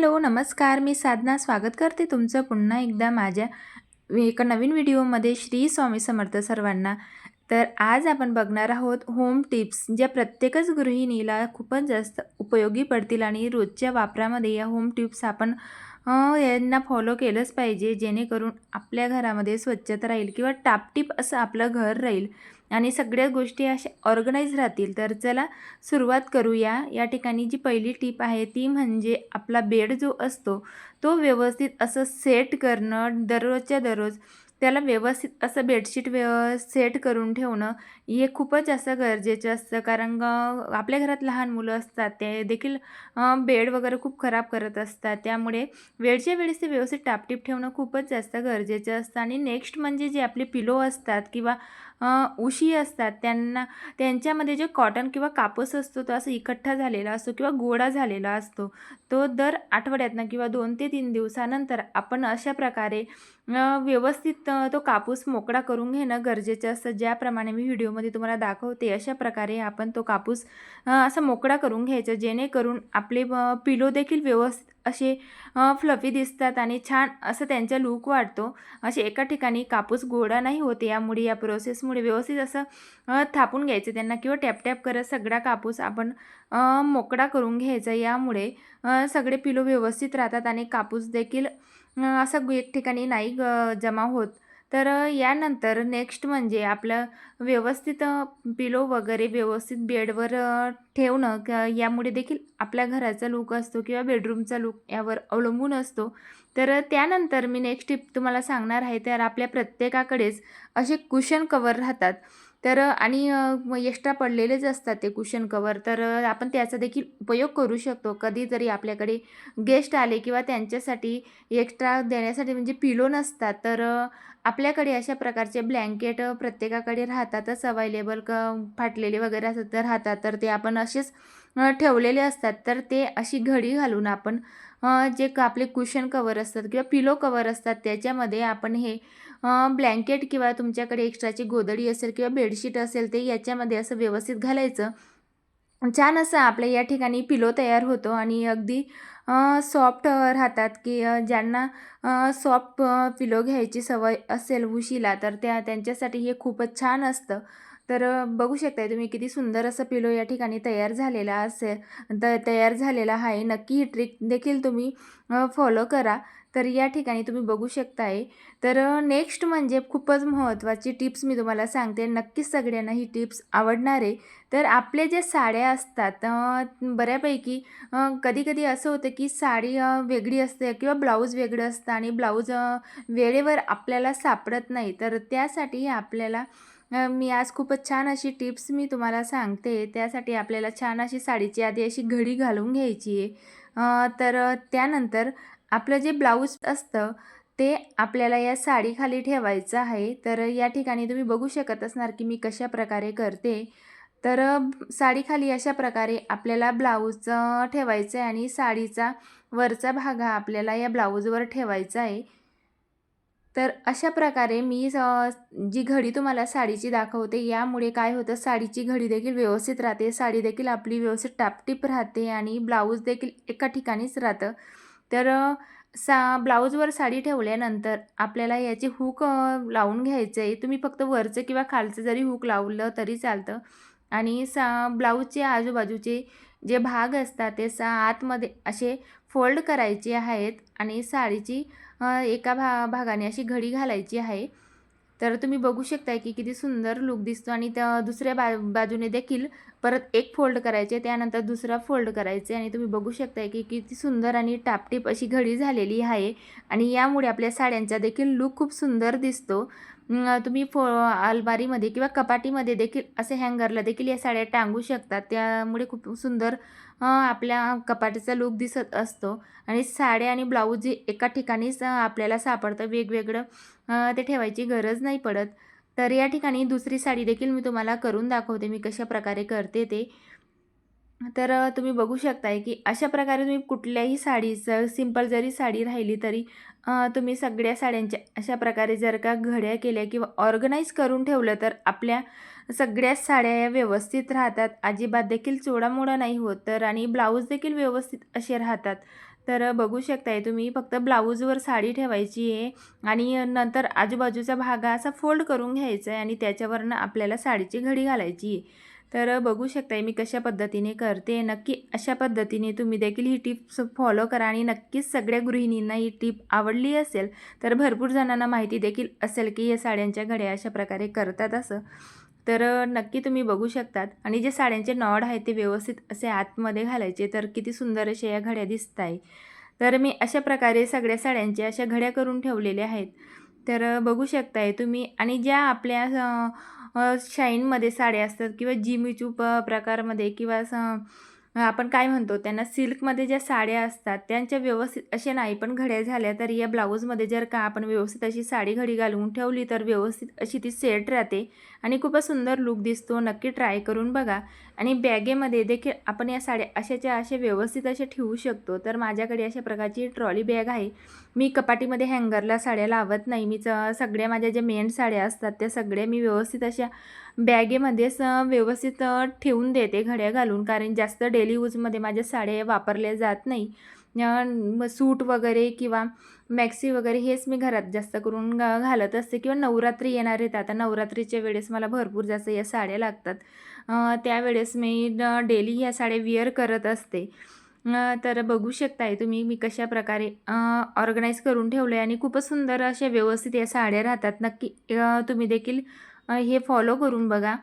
Hello नमस्कार. मी साधना स्वागत करते तुमचं पुन्हा एकदा माझ्या एका नवीन व्हिडिओमध्ये श्री स्वामी समर्थ सर्वांना. तर आज आपण बघणार आहोत होम टिप्स ज्या प्रत्येकच गृहिणीला खूपच जास्त उपयोगी पडतील आणि रोजच्या वापरामध्ये या होम टिप्स आपण यांना फॉलो केलंच पाहिजे जेणेकरून आपल्या घरामध्ये स्वच्छता राहील किंवा टापटीप असं आपलं घर राहील. आणि सगळ्या गोष्टी अशा ऑर्गनाईज राहतील. तर चला सुरुवात करूया. या ठिकाणी जी पहिली टीप आहे ती म्हणजे आपला बेड जो असतो तो व्यवस्थित असं सेट करणं दररोजच्या दररोज. त्याला व्यवस्थित असं बेडशीट व्यव सेट करून ठेवणं हे खूपच असं गरजेचं असतं. कारण आपल्या घरात लहान मुलं असतात ते देखील बेड वगैरे खूप खराब करत असतात. त्यामुळे वेळच्या वेळेस ते व्यवस्थित टापटीप ठेवणं खूपच जास्त गरजेचं असतं. आणि नेक्स्ट म्हणजे जे आपले पिलो असतात किंवा उशी असतात. त्यांना त्यांच्यामध्ये जे कॉटन किंवा कापूस असतो तो असं इकठ्ठा झालेला असतो किंवा गोळा झालेला असतो तो दर आठवड्यातनं किंवा दोन ते तीन दिवसानंतर आपण अशा प्रकारे व्यवस्थित तो कापूस मोकळा करून घेणं गरजेचं असतं. ज्याप्रमाणे मी व्हिडिओमध्ये तुम्हाला दाखवते अशा प्रकारे आपण तो कापूस असा मोकळा करून घ्यायचा जेणेकरून आपले पिलो देखील व्यवस्थित असे फ्लफी दिसतात आणि छान असं त्यांचा लूक वाढतो. असे एका ठिकाणी कापूस गोळा नाही होते यामुळे या प्रोसेसमुळे व्यवस्थित असं थापून घ्यायचं त्यांना किंवा टॅपटॅप करत सगळा कापूस आपण मोकळा करून घ्यायचा. यामुळे सगळे पिलो व्यवस्थित राहतात आणि कापूस देखील असं एक ठिकाणी नाही ग जमा होत. तर यानंतर नेक्स्ट म्हणजे आपलं व्यवस्थित पिलो वगैरे व्यवस्थित बेडवर ठेवणं क यामुळे देखील आपल्या घराचा लूक असतो किंवा बेडरूमचा लूक यावर अवलंबून असतो. तर त्यानंतर मी नेक्स्ट टिप तुम्हाला सांगणार आहे तर आपल्या प्रत्येकाकडेच असे कुशन कवर राहतात. तर आणि एक्स्ट्रा पडलेलेच असतात ते कुशन कवर तर आपण त्याचा देखील उपयोग करू शकतो. कधीतरी आपल्याकडे गेस्ट आले किंवा त्यांच्यासाठी एक्स्ट्रा देण्यासाठी म्हणजे पिलो नसतात तर आपल्याकडे अशा प्रकारचे ब्लँकेट प्रत्येकाकडे राहतातच अवेलेबल क फाटलेले वगैरे असतात तर राहतात. तर ते आपण असेच ठेवलेले असतात. तर ते अशी घडी घालून आपण जे का आपले कुशन कवर असतात किंवा पिलो कवर असतात त्याच्यामध्ये आपण हे ब्लँकेट किंवा तुमच्याकडे एक्स्ट्राची गोदडी असेल किंवा बेडशीट असेल ते याच्यामध्ये असं व्यवस्थित घालायचं. छान असं आपल्या या ठिकाणी पिलो तयार होतो आणि अगदी सॉफ्ट राहतात की ज्यांना सॉफ्ट पिलो घ्यायची सवय असेल उशीला तर त्या त्यांच्यासाठी हे खूपच छान असतं. तर बघू शकताय तुम्ही किती सुंदर असं पिलो या ठिकाणी तयार झालेला असेल. त तयार झालेला आहे. नक्की ही ट्रिक देखील तुम्ही फॉलो करा. तर या ठिकाणी तुम्ही बघू शकताय. तर नेक्स्ट म्हणजे खूपच महत्त्वाची टिप्स मी तुम्हाला सांगते. नक्कीच सगळ्यांना ही टिप्स आवडणार आहे. तर आपले जे साड्या असतात बऱ्यापैकी कधी कधी असं होतं की साडी वेगळी असते किंवा ब्लाऊज वेगळं असतं आणि ब्लाऊज वेळेवर आपल्याला सापडत नाही. तर त्यासाठी आपल्याला मी आज खूपच छान अशी टिप्स मी तुम्हाला सांगते. त्यासाठी आपल्याला छान अशी साडीची आधी अशी घडी घालून घ्यायची आहे. तर त्यानंतर आपलं जे ब्लाऊज असतं ते आपल्याला या साडीखाली ठेवायचं आहे. तर या ठिकाणी तुम्ही बघू शकत असणार की मी कशा प्रकारे करते. तर साडीखाली अशा प्रकारे आपल्याला ब्लाऊज ठेवायचं आहे आणि साडीचा वरचा भाग हा आपल्याला या ब्लाऊजवर ठेवायचा आहे. तर अशा प्रकारे मी जी घडी तुम्हाला साडीची दाखवते यामुळे काय होतं साडीची घडी देखील व्यवस्थित राहते. साडी देखील आपली व्यवस्थित टापटीप राहते आणि ब्लाऊज देखील एका ठिकाणीच राहतं. तर सा ब्लाऊजवर साडी ठेवल्यानंतर आपल्याला याचे हूक लावून घ्यायचं. आहे तुम्ही फक्त वरचं किंवा खालचं जरी हूक लावलं तरी चालतं. आणि सा ब्लाऊजचे आजूबाजूचे जे भाग असतात ते सा आतमध्ये असे फोल्ड करायचे आहेत आणि साडीची एका भा भागाने अशी घडी घालायची आहे. तर तुम्ही बघू शकताय की किती सुंदर लूक दिसतो आणि त्या दुसऱ्या बा बाजूने देखील परत एक फोल्ड करायचे त्यानंतर दुसरा फोल्ड करायचे आणि तुम्ही बघू शकताय की किती सुंदर आणि टापटीप अशी घडी झालेली आहे आणि यामुळे आपल्या साड्यांचा देखील लूक खूप सुंदर दिसतो. तुम्ही फो अलमारीमध्ये किंवा कपाटीमध्ये देखील असे हँगरला देखील या साड्या टांगू शकतात त्यामुळे खूप सुंदर आपल्या कपाटीचा लूक दिसत असतो. आणि साड्या आणि ब्लाऊज जे एका ठिकाणीच आपल्याला सापडतं वेगवेगळं ते ठेवायची गरज नाही पडत. तर या ठिकाणी दुसरी साडी देखील मी तुम्हाला करून दाखवते. मी कशा प्रकारे करते ते. तर तुम्ही बघू शकताय की अशा प्रकारे तुम्ही कुठल्याही साडीचं सिंपल जरी साडी राहिली तरी तुम्ही सगळ्या साड्यांच्या अशा प्रकारे जर का घड्या केल्या किंवा ऑर्गनाईज करून ठेवलं तर आपल्या सगळ्याच साड्या या व्यवस्थित राहतात. अजिबात देखील चोडामोडा नाही होत तर आणि ब्लाऊज देखील व्यवस्थित असे राहतात. तर बघू शकताय तुम्ही फक्त ब्लाऊजवर साडी ठेवायची आहे आणि नंतर आजूबाजूचा भाग असा फोल्ड करून घ्यायचा आहे आणि त्याच्यावरनं आपल्याला साडीची घडी घालायची आहे. तर बघू शकताय मी कशा पद्धतीने करते. नक्की अशा पद्धतीने तुम्ही देखील ही टिप्स फॉलो करा आणि नक्कीच सगळ्या गृहिणींना ही टिप आवडली असेल तर भरपूर जणांना माहिती देखील असेल की या साड्यांच्या घड्या अशा प्रकारे करतात असं. तर नक्की तुम्ही बघू शकतात. आणि जे साड्यांचे नॉड आहेत ते व्यवस्थित असे आतमध्ये घालायचे तर किती सुंदर अशा या घड्या दिसत आहे तर मी अशा प्रकारे सगळ्या साड्यांच्या अशा घड्या करून ठेवलेल्या आहेत. तर बघू शकताय तुम्ही. आणि ज्या आपल्या शाईनमध्ये साड्या असतात किंवा जिमीचू प प्रकारमध्ये किंवा स आपण काय म्हणतो त्यांना सिल्कमध्ये ज्या साड्या असतात त्यांच्या व्यवस्थित असे नाही पण घड्या झाल्या तर या ब्लाऊजमध्ये जर का आपण व्यवस्थित अशी साडी घडी घालून ठेवली तर व्यवस्थित अशी ती सेट राहते आणि खूपच सुंदर लुक दिसतो. नक्की ट्राय करून बघा. आणि बॅगेमध्ये देखील आपण या साड्या अशाच्या असे व्यवस्थित असे ठेवू शकतो. तर माझ्याकडे अशा प्रकारची ट्रॉली बॅग आहे. मी कपाटीमध्ये हँगरला साड्या लावत नाही. मी च सगळ्या माझ्या ज्या मेन साड्या असतात त्या सगळ्या मी व्यवस्थित अशा बॅगेमध्येच व्यवस्थित ठेवून देते घड्या घालून कारण जास्त डेली यूजमध्ये माझ्या साड्या वापरल्या जात नाही. सूट वगैरे किंवा मॅक्सी वगैरे हेच मी घरात जास्त करून घालत असते. किंवा नवरात्री येणार आहेत आता नवरात्रीच्या वेळेस मला भरपूर जास्त या साड्या लागतात. त्यावेळेस मी डेली ह्या साड्या विअर करत असते. तर बघू शकताय तुम्ही मी कशा प्रकारे ऑर्गनाईज करून ठेवलं आहे आणि खूपच सुंदर अशा व्यवस्थित या साड्या राहतात. नक्की तुम्ही देखील हे फॉलो करून बघा.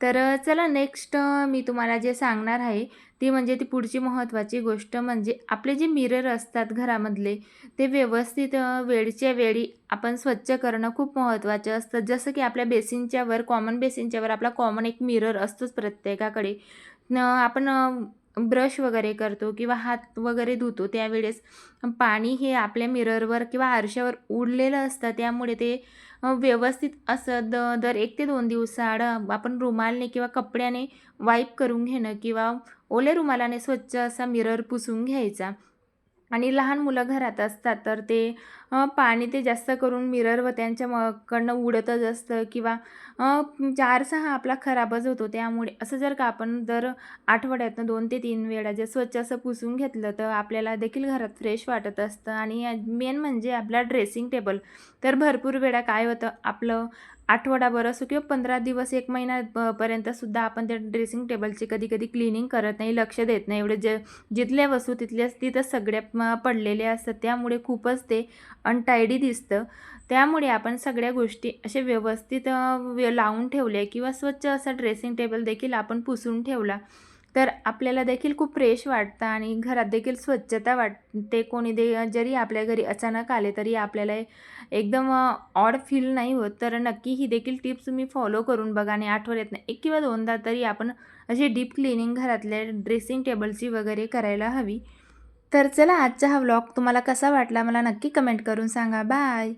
तर चला नेक्स्ट मी तुम्हाला जे सांगणार आहे ती म्हणजे ती पुढची महत्त्वाची गोष्ट म्हणजे आपले जे मिरर असतात घरामधले ते व्यवस्थित वेळच्या वेळी आपण स्वच्छ करणं खूप महत्त्वाचं असतं. जसं की आपल्या बेसिनच्यावर कॉमन बेसिनच्यावर आपला कॉमन एक मिरर असतोच प्रत्येकाकडे. न आपण ब्रश वगैरे करतो किंवा हात वगैरे धुतो त्यावेळेस पाणी हे आपल्या मिररवर किंवा आरशावर उडलेलं असतं. त्यामुळे ते व्यवस्थित असं द दर एक ते दोन दिवसाआड आपण रुमालने किंवा कपड्याने वाईप करून घेणं किंवा ओल्या रुमालाने स्वच्छ असा मिरर पुसून घ्यायचा. आणि लहान मुलं घरात असतात तर ते पाणी ते जास्त करून मिरर व त्यांच्या मकडनं उडतच असतं किंवा अ, चारसा हा आपला खराबच होतो. त्यामुळे असं जर का आपण दर आठवड्यातनं दोन ते तीन वेळा जर स्वच्छ असं पुसून घेतलं तर आपल्याला देखील घरात फ्रेश वाटत असतं. आणि मेन म्हणजे आपला ड्रेसिंग टेबल. तर भरपूर वेळा काय होतं आपलं आठवडाभर असो किंवा पंधरा दिवस एक महिन्यापर्यंतसुद्धा आपण त्या ड्रेसिंग टेबलची कधी कधी क्लिनिंग करत नाही लक्ष देत नाही. एवढे जे जिथल्या वस्तू तिथल्याच तिथं सगळ्या पडलेले पडलेल्या असतात. त्यामुळे खूपच ते अनटायडी दिसतं. त्यामुळे आपण सगळ्या गोष्टी असे व्यवस्थित लावून ठेवल्या किंवा स्वच्छ असा ड्रेसिंग टेबल देखील आपण पुसून ठेवला. तर आपल्याला देखील खूप फ्रेश वाटतं आणि घरात देखील स्वच्छता वाटते. कोणी दे जरी आपल्या घरी अचानक आले तरी आपल्याला एकदम ऑड फील नाही होत. तर नक्की ही देखील टिप्स तुम्ही फॉलो करून बघा आणि आठवड्यातनं एक किंवा दोनदा तरी आपण अशी डीप क्लिनिंग घरातल्या ड्रेसिंग टेबलची वगैरे करायला हवी. तर चला आजचा हा व्लॉग तुम्हाला कसा वाटला मला नक्की कमेंट करून सांगा. बाय